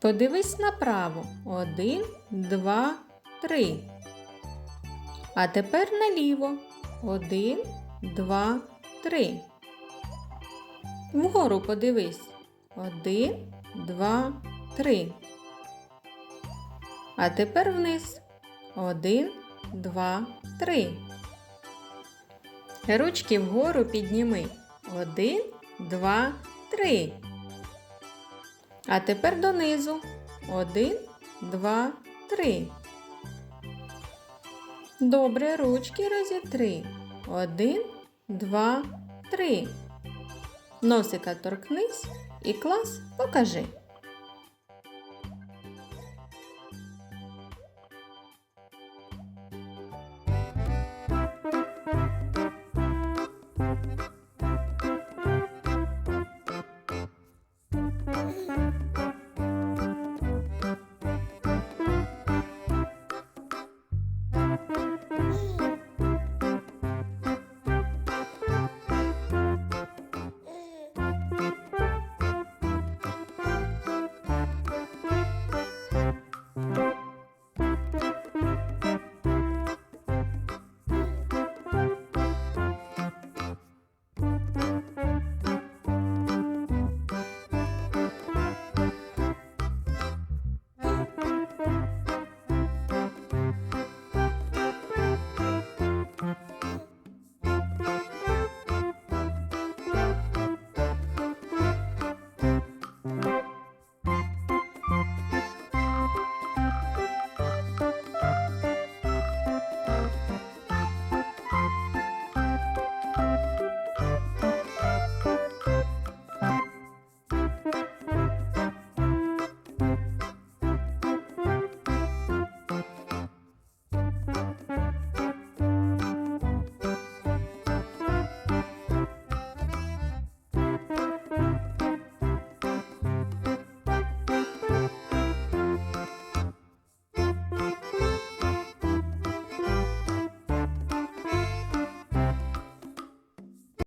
Подивись направо. Один, два, три. А тепер наліво. Один, два, три. Вгору подивись. Один, два, три. А тепер вниз. Один, два, три. Ручки вгору підніми. Один, два, три. А тепер донизу. Один, два, три. Добре, ручки розітри. Один, два, три. Носика торкнись і клас покажи.